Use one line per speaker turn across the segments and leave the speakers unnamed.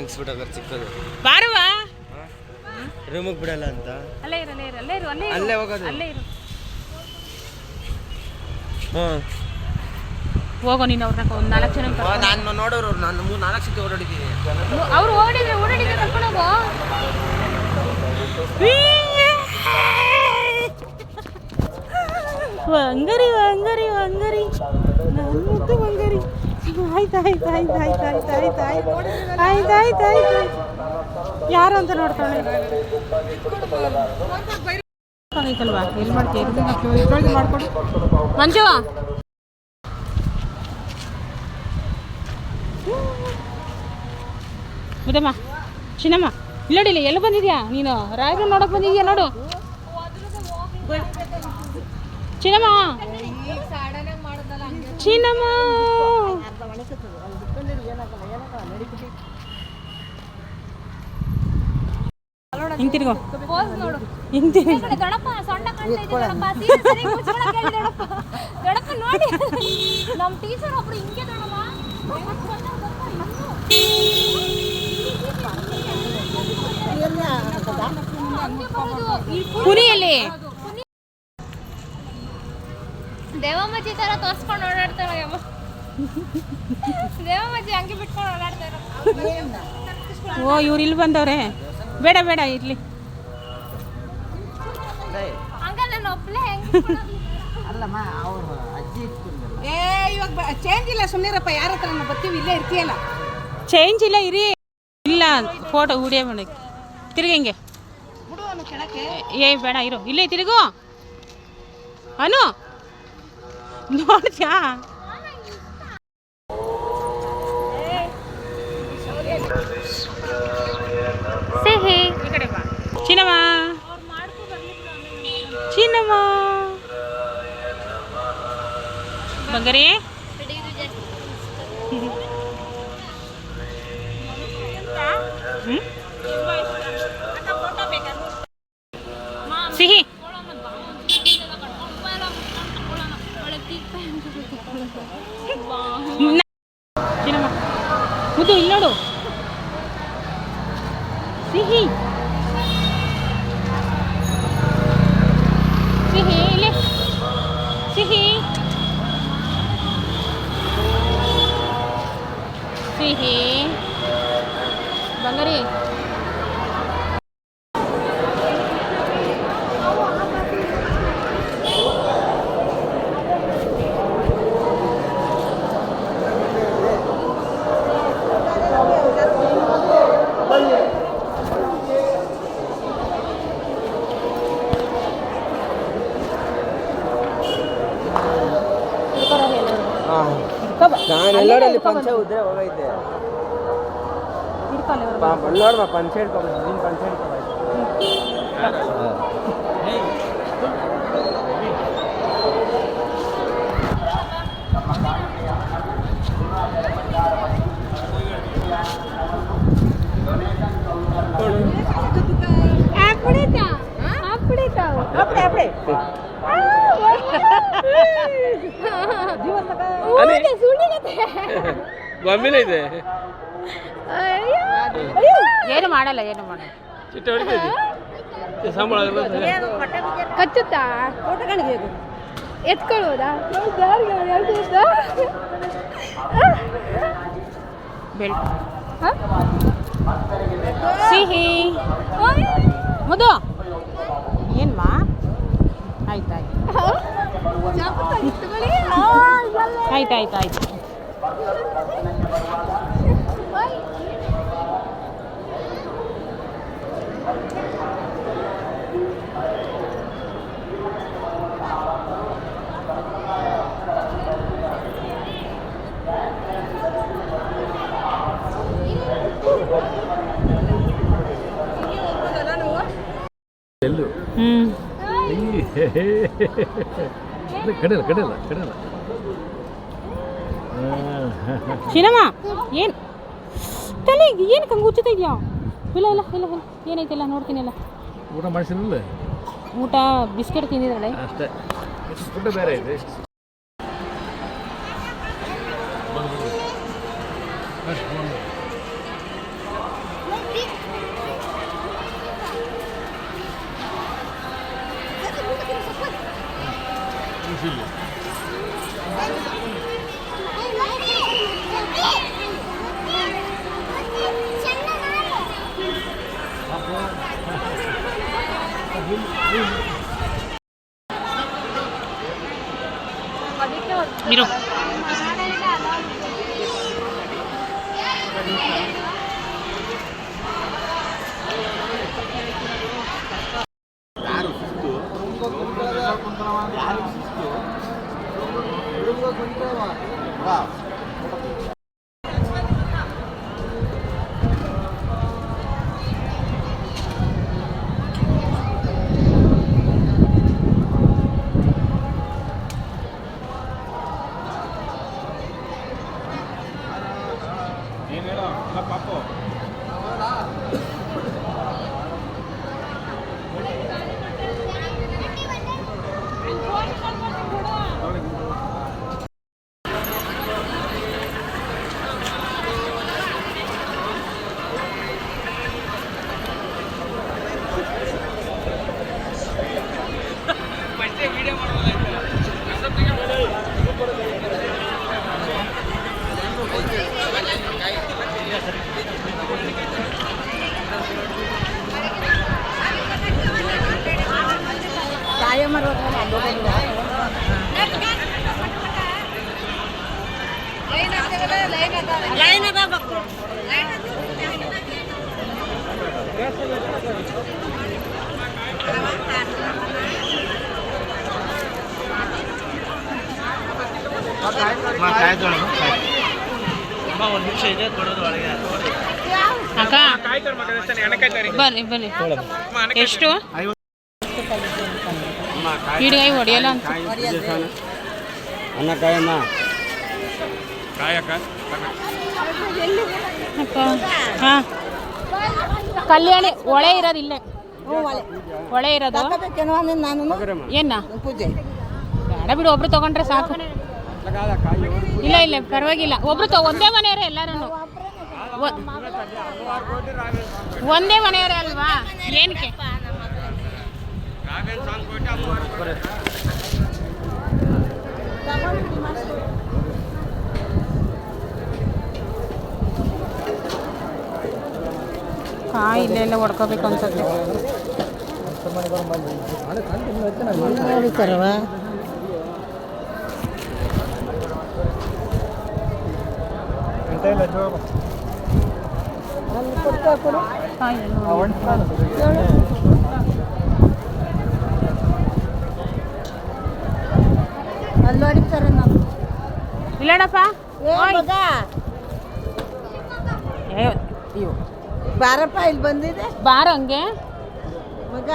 ಮಂಗಿಸ್ಬಿಟ್ಟಾಗ ಚಿಕ್ಕದು.
ಬಾರವಾ
ರೂಮಿಗೆ ಬಿಡಲ್ಲ ಅಂತ?
ಅಲ್ಲೇ ಇರು ಅಲ್ಲೇ ಇರು ಅಲ್ಲೇ ಇರು ಅಲ್ಲೇ
ಅಲ್ಲೇ ಹೋಗೋದು.
ಅಲ್ಲೇ ಇರು.
ಹ್ಞೂ
ಹೋಗೋ ನೀನು ಅವ್ರನ್ನ ಒಂದು ನಾಲ್ಕು ಜನ
ನಾನು ನೋಡೋರು ನಾನು ಮೂರು ನಾಲ್ಕು ಸತಿ ಓಡಾಡಿದ್ದೀನಿ.
ಅವ್ರು ಓಡಿದ್ರೆ ಓಡಾಡಿದ್ರೆ ಕರ್ಕೊಂಡು ಹೋಗೋ. ಅಂಗರಿ ಅಂಗರಿ ಅಂಗರಿ. ನನ್ನ ಮುದ್ದು ಅಂಗರಿ ಆಯ್ತು ಆಯ್ತು ಆಯ್ತು ಆಯ್ತು ಆಯ್ತು ಆಯ್ತು ಆಯ್ತು ಆಯ್ತು ಆಯ್ತು ಯಾರು ಅಂತ ಎಲ್ಲಿ ಮಾಡ್ತೀಯ ಮಾಡ್ಕೊಡು ಚಿನ್ನಮ್ಮ ಇಲ್ಲಡಿಲ್ಲ ಎಲ್ಲಿ ಬಂದಿದ್ಯಾ ನೀನು ರಾಯರು ನೋಡಕ್ ಬಂದಿದ್ಯಾ ನೋಡು ಚಿನ್ನಮ್ಮ ಚಿನ್ನಮ್ಮ
ಅಣೆಕತ್ತದ ಅಲ್ಲಿ ಬಿಟ್ಕೊಂಡಿರು ಏನಾಗಲ್ಲ ಏನಾಗಲ್ಲ ನಡಿಬಿಟ್ಟು ಹಿಂಗ್ ತಿರ್ಗೋ ನೋಡು. ನೋಡಿ. ನಮ್ಮ ಟೀಚರ್ ಒಬ್ರು ತರ ತೋರ್ಸ್ಕೊಂಡು ಓಡಾಡ್ತಾಳೆ
ಓ ಇವ್ರು ಇಲ್ಲಿ ಬಂದವ್ರೆ. ಬೇಡ ಬೇಡ ಇರ್ಲಿ.
ಇವಾಗ ಚೇಂಜ್ ಇಲ್ಲ ಸುಮ್ಮನಿರಪ್ಪ ಯಾರ ಹತ್ರ ಬರ್ತೀವಿ ಇಲ್ಲೇ ಇರ್ತೀಯಲ್ಲ.
ಚೇಂಜ್ ಇಲ್ಲ ಇರಿ. ಇಲ್ಲ ಫೋಟೋ ವಿಡಿಯೋ ಮಾಡಕ್ಕೆ. ತಿರ್ಗಿ ಹಿಂಗೆ. ಏ ಬೇಡ ಇರು. ಇಲ್ಲೇ ತಿರುಗು. ಅನು. ನೋಡ್ತ್ಯಾ? ಚಿನ್ನಮ್ಮ. ಚಿನ್ನಮ್ಮ. ಬಂಗಾರಿ. ಸಿಹಿ ಬಂಗಾರಿ ಕಬ
ನಾನು ಎಲ್ಲರೂ ಅಲ್ಲಿ ಪಂಚೆ ಉದ್ರೆ ಹೋಗೈತೆ ನೋಡ್ಮ ಪಂಚೆ ಹಿಡ್ಕೊಬ ನಿನ್ನ ಪಂಚೆ ಹಿಡ್ಕೊಬ
આપણે આપણે
આપણે આપણે ಇದೆ.
ಏನು ಮಾಡಲ್ಲ ಏನು ಮಾಡಲ್ಲ.
ಚಿಟ್ಟ ಹೊಡಿತೈತಿ ಸಂಬಳ
ಕಚ್ಚುತ್ತಾ? ಎತ್ಕೊಳ್ಳೋದಾ
ಬೆಲ್ಟ್. ಸಿಹಿ. ಮುದು ಏನ್ಮಾ? ಆಯ್ತಾಯ್ತು ಆಯ್ತು ಆಯ್ತು ಆಯ್ತು
ಎಲ್ಲು
ಹ್ಞೂ
ಕಡಿಲ್ಲ ಕಡಿಲ್ಲ ಕಡಿಲ್ಲ
ಚಿನ್ನಮ್ಮ ಏನು? ತಲೆಗೆ ಏನು ಕಂಗೆ ಉಚಿತ ಇದೆಯಾ? ಇಲ್ಲ ಇಲ್ಲ ಇಲ್ಲ ಇಲ್ಲ. ಏನೈತಿಲ್ಲ ನೋಡ್ತೀನಿ ಎಲ್ಲ.
ಊಟ ಮಾಡಿಸಿರಲಿಲ್ಲ?
ಊಟ ಬಿಸ್ಕೆಟ್ ತಿಂದಿದ್ದಾಳೆ.
ಅಷ್ಟೇ. ಊಟ ಬೇರೆ ಇದೆ? ಖುಷಿಲಿ
ಇರು ಅಕ್ಕ ಬನ್ನಿ ಬನ್ನಿ. ಎಷ್ಟು? ಹಿಡಿಗಾಯಿ ಹೊಡೆಯಲ್ಲ ಅಂತ
ಅನ್ನಕಾಯಮ್ಮ
ಅಕ್ಕ ಹಾಂ. ಕಲ್ಯಾಣಿ ಒಳೆ ಇರೋದು ಇಲ್ಲೇ. ಒಳೆ. ಇರೋದು?
ನಾನು?
ಏನ?
ಪೂಜೆ.
ಬೇಡ ಬಿಡು ಒಬ್ರು ತಗೊಂಡ್ರೆ ಸಾಕು. ಇಲ್ಲ ಇಲ್ಲ ಪರವಾಗಿಲ್ಲ. ಒಬ್ರು ತೊ ಒಂದೇ ಮನೆಯವರೇ ಎಲ್ಲರೂ ಒಂದೇ ಮನೆಯವರೇ ಅಲ್ವಾ? ಏನಕ್ಕೆ? ಕಾಯಿ ಇಲ್ಲೆಲ್ಲ ಹೊಡ್ಕೋಬೇಕು ಅನ್ಸುತ್ತೆ. ಎಲ್ಲ
ಅಲ್ಲಿ ಹೊಡಿತಾರೆ ನಾವು
ಇಲ್ಲಡಪ್ಪ ಏ ಅಯ್ಯೋ
ಬಾರಪ್ಪ ಇಲ್ಲಿ ಬಂದಿದೆ.
ಬಾರ ಹಂಗೆ.
ಮಗ.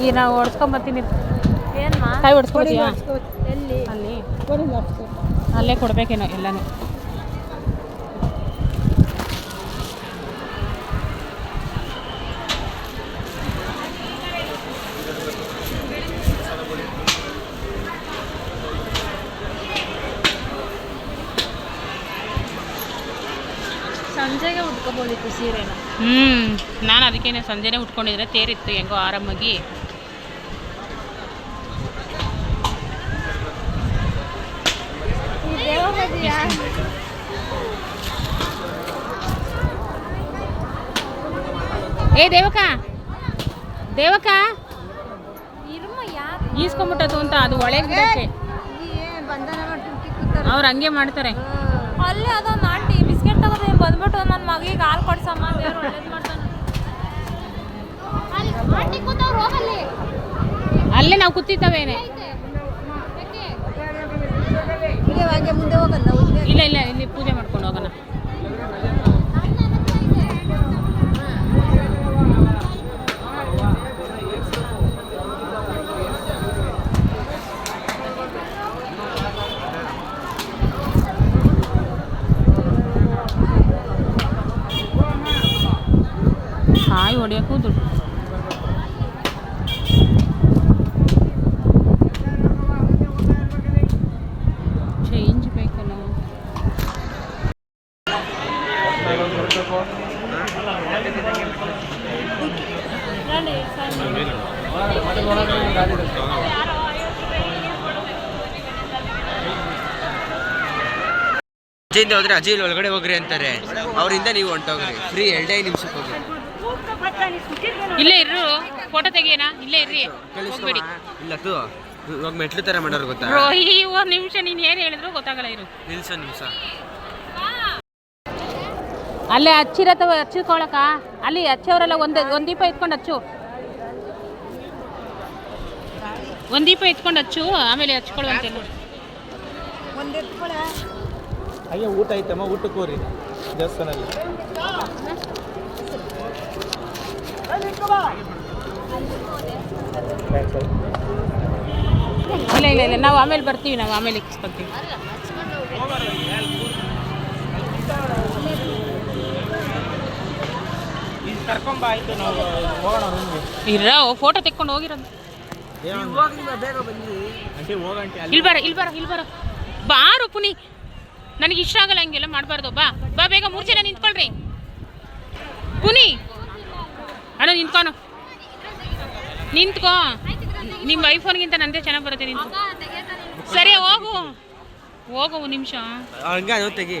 ಈ- ನಾವು ಕಾಯಿ
ಎಲ್ಲಿ?
ಅಲ್ಲಿ. ಅಲ್ಲೇ ಕೊಡ್ಬೇಕೇನೋ ಎಲ್ಲನೂ.
ಸಂಜೆಗೆ ಉಟ್ಕೋಬೋದಿತ್ತು ಸೀರೆನ.
ಹ್ಞೂ ನಾನು ಅದಕ್ಕೇನೆ ಸಂಜೆನೆ ಉಟ್ಕೊಂಡಿದ್ರೆ ತೇರಿತ್ತು ಹೆಂಗೋ ಆರಾಮಾಗಿ. ಏ ದೇವಕ! ದೇವಕ! ಈಸ್ಕೊಂಬಿಟ್ಟದು ಅಂತ ಅದು ಒಳಗೆ ಬಿಡಕ್ಕೆ. ಅವ್ರು ಹಂಗೆ ಮಾಡ್ತಾರೆ.
ಅಲ್ಲೇ ತಗೋದು ಬಂದ್ಬಿಟ್ಟು ನನ್ನ ಮಗಿಗೆ ಹಾಲು ಕೊಡ್ಸಮ್ಮ ದೇವ್ರು ಒಳ್ಳೇದು ಮಾಡ್ತಾನೆ. ಆಂಟಿ ಕೂತವ್ರು ಹೋಗಲ್ಲಿ
ಅಲ್ಲೇ ನಾವು ಕೂತಿದ್ದಾವೇನೆ.
ಹಾಗೆ ಮುಂದೆ ಹೋಗಲ್ಲ
ಇಲ್ಲ ಇಲ್ಲ ಇಲ್ಲಿ ಪೂಜೆ ಮಾಡ್ಕೊಂಡು ಹೋಗೋಣ. ಬಿಡಬೇಕು
ಅಜ್ಜಿಯಿಂದ ಹೋದ್ರೆ ಅಜಯ್ ಒಳಗಡೆ ಹೋಗ್ರಿ ಅಂತಾರೆ. ಅವರಿಂದ ನೀವು ಹೊಂಟೋಗ್ರಿ. ಫ್ರೀ ಎರಡೇ ನಿಮಿಷಕ್ಕೆ ಹೋಗ್ರಿ.
ಇಲ್ಲೇ ಇರು ಫೋಟೋ ತೆಗಿಯೋಣ? ಇಲ್ಲೇ ಇರ್ರಿ. ಕಳಿಸ್ಬೇಡಿ
ಇಲ್ಲ ತೂ. ಇವಾಗ ಮೆಟ್ಲು ತರ ಮಾಡೋರು ಗೊತ್ತಾ?
ಈ ನಿಮಿಷ ನೀನು ಏನ್ ಹೇಳಿದ್ರು ಗೊತ್ತಾಗಲ್ಲ ಇರು.
ನಿಲ್ಸ ನಿಮಿಷ
ಅಲ್ಲೇ ಹಚ್ಚಿರತ್ತವ ಹಚ್ಚಿಕೊಳಕ ಅಲ್ಲಿ ಹಚ್ಚವರೆಲ್ಲ ಒಂದು ಒಂದು ದೀಪ ಇಟ್ಕೊಂಡು ಹಚ್ಚು ಒಂದು ದೀಪ ಇಟ್ಕೊಂಡು ಹಚ್ಚು ಆಮೇಲೆ ಹಚ್ಕೊಳ್ಳುವಂತೆ
ಅಯ್ಯೋ ಊಟ ಐತಮ್ಮ ದೇವಸ್ಥಾನಲ್ಲಿ
ಇಲ್ಲ ಇಲ್ಲ ಇಲ್ಲ ನಾವು ಆಮೇಲೆ ಬರ್ತೀವಿ ನಾವು ಆಮೇಲೆ ಇಕ್ಸ್ಕೊತೀವಿ.
ಕರ್ಕೊಂಬ ಆಯ್ತು ನಾವು. ಹೋಗೋಣ ರೂಮ್ಗೆ
ಇರ ಫೋಟೋ ತೆಕ್ಕೊಂಡು ಹೋಗಿರೋದು.
ಬೇಗ ಬನ್ನಿ
ಆಂಟಿ ಹೋಗಂಟಿ ಅಲ್ಲಿ
ಇಲ್ಲಿ ಬರ ಇಲ್ಲಿ ಬರ ಇಲ್ಲಿ ಬರ. ಬಾರು ಪುನಿ ನನಗೆ ಇಷ್ಟ ಆಗಲ್ಲ ಹಂಗೆಲ್ಲ ಮಾಡಬಾರ್ದು. ಬಾ ಬಾ ಬೇಗ ಮೂರು ಜನ ನಿಂತ್ಕೊಳ್ರಿ. ಪುನಿ. ಅಣ್ಣ ನಿಂತ್ಕೊನು ನಿಂತ್ಕೋ. ನಿಮ್ಮ ಐಫೋನ್ಗಿಂತ ನಂದೇ ಚೆನ್ನಾಗಿ ಬರುತ್ತೆ ನಿಂತು ಸರಿ ಹೋಗು. ಹೋಗು ಒಂದು ನಿಮಿಷ.
ಹಂಗ ತೆಗಿ.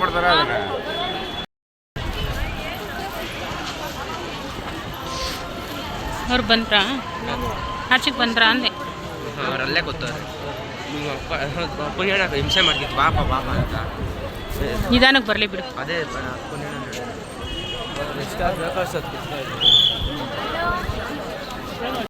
ಟಿಕೆಟ್ ಅದನ್ನ.
ಅವ್ರು ಬಂದ್ರ? ಆಚೆಗೆ ಬಂದ್ರಾ ಅಂದೆ.
ಅವರಲ್ಲೇ ಗೊತ್ತವ್ರೆ ಅಪ್ಪ ಹಿಂಸೆ ಮಾಡ್ತಿತ್ತು ಬಾಪ ಬಾಪ ಅಂತ.
ನಿಧಾನಕ್ಕೆ ಬರಲಿ ಬಿಡು.
ಅದೇ ನೆಕ್ಸ್ಟ್